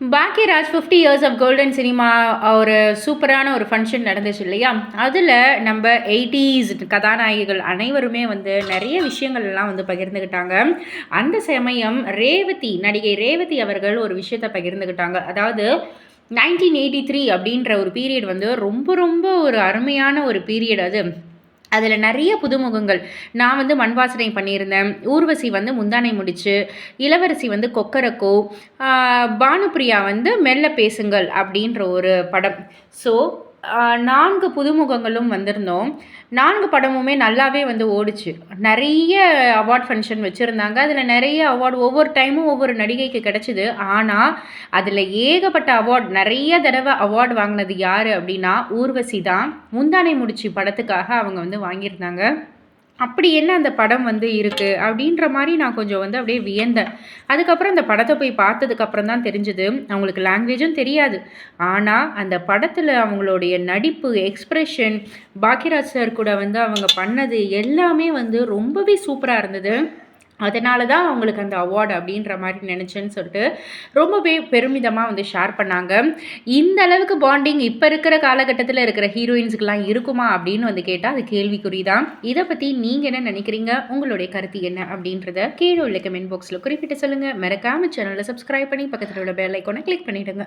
Bhagyaraj fifty years of golden cinema ஒரு சூப்பரான ஒரு ஃபங்க்ஷன் நடந்துச்சு இல்லையா? அதில் நம்ம எயிட்டிஸ் கதாநாயகிகள் அனைவருமே வந்து நிறைய விஷயங்கள்லாம் வந்து பகிர்ந்துக்கிட்டாங்க அந்த சமயம் ரேவதி நடிகை ரேவதி அவர்கள் ஒரு விஷயத்தை பகிர்ந்துக்கிட்டாங்க அதாவது நைன்டீன் எயிட்டி த்ரீ அப்படின்ற ஒரு பீரியட் வந்து ரொம்ப ரொம்ப ஒரு அருமையான ஒரு பீரியட் அது. அதில் நிறைய புதுமுகங்கள். நான் வந்து மண் வாசனை பண்ணியிருந்தேன். ஊர்வசி வந்து முந்தானை முடிச்சு இளவரசி வந்து கொக்கரக்கோ பானுப்ரியா வந்து மெல்ல பேசுங்கள் அப்படின்ற ஒரு படம். ஸோ நான்கு புதுமுகங்களும் வந்திருந்தோம். நான்கு படமுமே நல்லாவே வந்து ஓடிச்சு. நிறைய அவார்ட் ஃபங்க்ஷன் வச்சுருந்தாங்க. அதில் நிறைய அவார்டு ஒவ்வொரு டைமும் ஒவ்வொரு நடிகைக்கு கிடச்சிது. ஆனால் அதில் ஏகப்பட்ட அவார்ட் நிறைய தடவை அவார்டு வாங்கினது யார் அப்படின்னா ஊர்வசி தான். முந்தானை முடிச்சு படத்துக்காக அவங்க வந்து வாங்கியிருந்தாங்க. அப்படி என்ன அந்த படம் வந்து இருக்குது அப்படின்ற மாதிரி நான் கொஞ்சம் வந்து அப்படியே வியந்தேன். அதுக்கப்புறம் அந்த படத்தை போய் பார்த்ததுக்கப்புறம் தான் தெரிஞ்சுது அவங்களுக்கு லாங்குவேஜும் தெரியாது. ஆனால் அந்த படத்தில் அவங்களுடைய நடிப்பு எக்ஸ்ப்ரெஷன் பாக்கியராஜ் சார் கூட வந்து அவங்க பண்ணது எல்லாமே வந்து ரொம்பவே சூப்பராக இருந்தது. அதனால தான் அவங்களுக்கு அந்த அவார்டு அப்படின்ற மாதிரி நினச்சேன்னு சொல்லிட்டு ரொம்பவே பெருமிதமாக வந்து ஷேர் பண்ணாங்க. இந்த அளவுக்கு பாண்டிங் இப்போ இருக்கிற காலகட்டத்தில் இருக்கிற ஹீரோயின்ஸுக்கெல்லாம் இருக்குமா அப்படின்னு வந்து கேட்டால் அது கேள்விக்குறி தான் இதை பற்றி நீங்கள் என்ன நினைக்கிறீங்க? உங்களுடைய கருத்து என்ன அப்படின்றத கீழே உள்ள கமெண்ட் பாக்ஸில் குறிப்பிட்டு சொல்லுங்கள் மறக்காமல் சேனலை சப்ஸ்கிரைப் பண்ணி பக்கத்தில் உள்ள பெல் ஐக்கோனை கிளிக் பண்ணிவிடுங்க